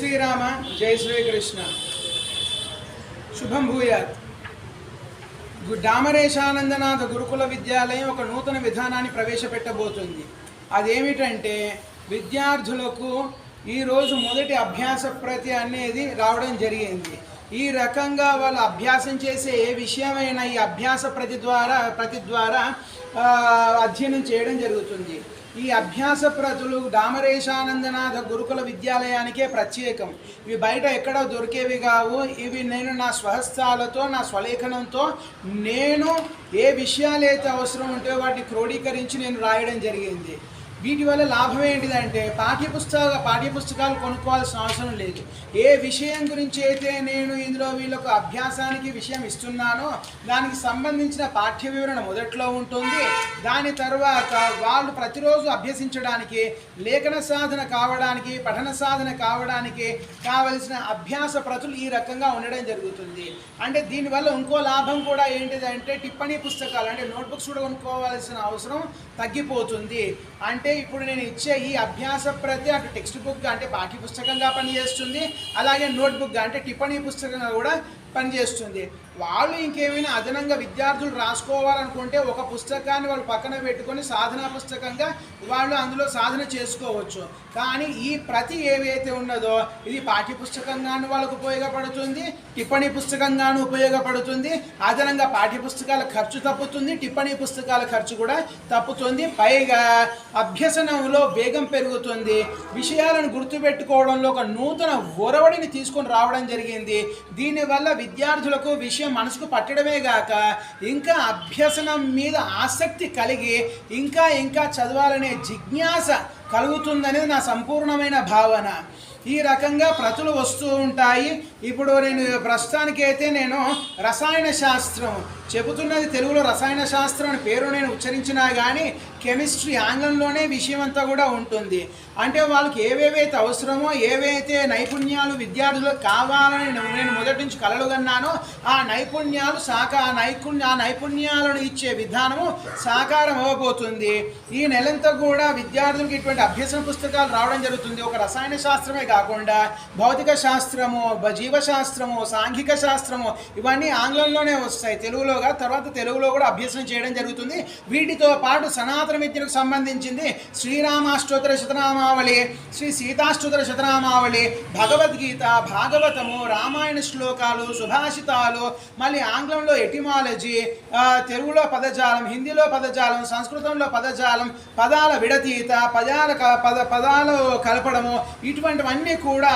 శ్రీరామ జై శ్రీకృష్ణ. శుభం భూయాత్. గు- డామరేశానందనాథ గురుకుల విద్యాలయం ఒక నూతన విధానాన్ని ప్రవేశపెట్టబోతుంది. అదేమిటంటే విద్యార్థులకు ఈరోజు మొదటి అభ్యాస ప్రతి అనేది రావడం జరిగింది. ఈ రకంగా వాళ్ళు అభ్యాసం చేసే ఏ విషయమైనా ఈ అభ్యాస ప్రతి ద్వారా ప్రతి ద్వారా అధ్యయనం చేయడం జరుగుతుంది. ఈ అభ్యాస ప్రతులు డామరేశానందనాథ గురుకుల విద్యాలయానికే ప్రత్యేకం. ఇవి బయట ఎక్కడ దొరికేవి కావు. ఇవి నేను నా స్వహస్తాలతో నా స్వలేఖనంతో నేను ఏ విషయాలు అయితే అవసరం ఉంటే వాటిని క్రోడీకరించి నేను రాయడం జరిగింది. వీటి వల్ల లాభం ఏంటిదంటే పాఠ్యపుస్తక పాఠ్యపుస్తకాలు కొనుక్కోవాల్సిన అవసరం లేదు. ఏ విషయం గురించి అయితే నేను ఇందులో వీళ్ళకు అభ్యాసానికి విషయం ఇస్తున్నానో దానికి సంబంధించిన పాఠ్య వివరణ మొదట్లో ఉంటుంది. దాని తర్వాత వాళ్ళు ప్రతిరోజు అభ్యసించడానికి లేఖన సాధన కావడానికి పఠన సాధన కావడానికి కావలసిన అభ్యాస ప్రతులు ఈ రకంగా ఉండడం జరుగుతుంది. అంటే దీనివల్ల ఇంకో లాభం కూడా ఏంటిదంటే టిప్పణీ పుస్తకాలు అంటే నోట్బుక్స్ కూడా కొనుక్కోవాల్సిన అవసరం తగ్గిపోతుంది. అంటే ఇప్పుడు నేను ఇచ్చే ఈ అభ్యాస ప్రతి అటు టెక్స్ట్ బుక్ అంటే పాఠ్య పుస్తకంగా పనిచేస్తుంది. అలాగే నోట్బుక్ అంటే టిప్పణీ పుస్తకంగా కూడా పనిచేస్తుంది. వాళ్ళు ఇంకేమైనా అదనంగా విద్యార్థులు రాసుకోవాలనుకుంటే ఒక పుస్తకాన్ని వాళ్ళు పక్కన పెట్టుకొని సాధనా పుస్తకంగా వాళ్ళు అందులో సాధన చేసుకోవచ్చు. కానీ ఈ ప్రతి ఏవైతే ఉన్నదో ఇది పాఠ్య పుస్తకంగాను వాళ్ళకు ఉపయోగపడుతుంది టిప్పణీ పుస్తకంగాను ఉపయోగపడుతుంది. అదనంగా పాఠ్య పుస్తకాల ఖర్చు తప్పుతుంది టిప్పణీ పుస్తకాల ఖర్చు కూడా తప్పుతుంది. పైగా అభ్యసనంలో వేగం పెరుగుతుంది. విషయాలను గుర్తుపెట్టుకోవడంలో ఒక నూతన ఒరవడిని తీసుకొని రావడం జరిగింది. దీనివల్ల విద్యార్థులకు విషయం మనసుకు పట్టడమే గాక ఇంకా అభ్యసనం మీద ఆసక్తి కలిగి ఇంకా ఇంకా చదవాలనే జిజ్ఞాస కలుగుతుందనేది నా సంపూర్ణమైన భావన. ఈ రకంగా ప్రతులు వస్తూ ఉంటాయి. ఇప్పుడు నేను ప్రస్తుతానికైతే నేను రసాయన శాస్త్రం చెబుతున్నది తెలుగులో రసాయన శాస్త్రం అని పేరు నేను ఉచ్చరించినా కానీ కెమిస్ట్రీ ఆంగ్లంలోనే విషయం అంతా కూడా ఉంటుంది. అంటే వాళ్ళకి ఏవేవైతే అవసరమో ఏవైతే నైపుణ్యాలు విద్యార్థులకు కావాలని నేను మొదటి నుంచి కలలు కన్నానో ఆ నైపుణ్యాలు సాకా నైపుణ్య ఆ నైపుణ్యాలను ఇచ్చే విధానము సాకారం అవ్వబోతుంది. ఈ నెలంతా కూడా విద్యార్థులకు ఇటువంటి అభ్యసన పుస్తకాలు రావడం జరుగుతుంది. ఒక రసాయన శాస్త్రమే కాకుండా భౌతిక శాస్త్రము జీవశాస్త్రము సాంఘిక శాస్త్రము ఇవన్నీ ఆంగ్లంలోనే వస్తాయి. తెలుగులోగా తర్వాత తెలుగులో కూడా అభ్యసనం చేయడం జరుగుతుంది. వీటితో పాటు సనాతన విద్యకు సంబంధించింది శ్రీరామాష్టోత్తర శతనామావళి శ్రీ సీతాష్టోత్తర శతనామావళి భగవద్గీత భాగవతము రామాయణ శ్లోకాలు సుభాషితాలు మళ్ళీ ఆంగ్లంలో ఎటిమాలజీ తెలుగులో పదజాలం హిందీలో పదజాలం సంస్కృతంలో పదజాలం పదాల విడతీత పదాల క- పద పదాలు కలపడము ఇటువంటివన్నీ కూడా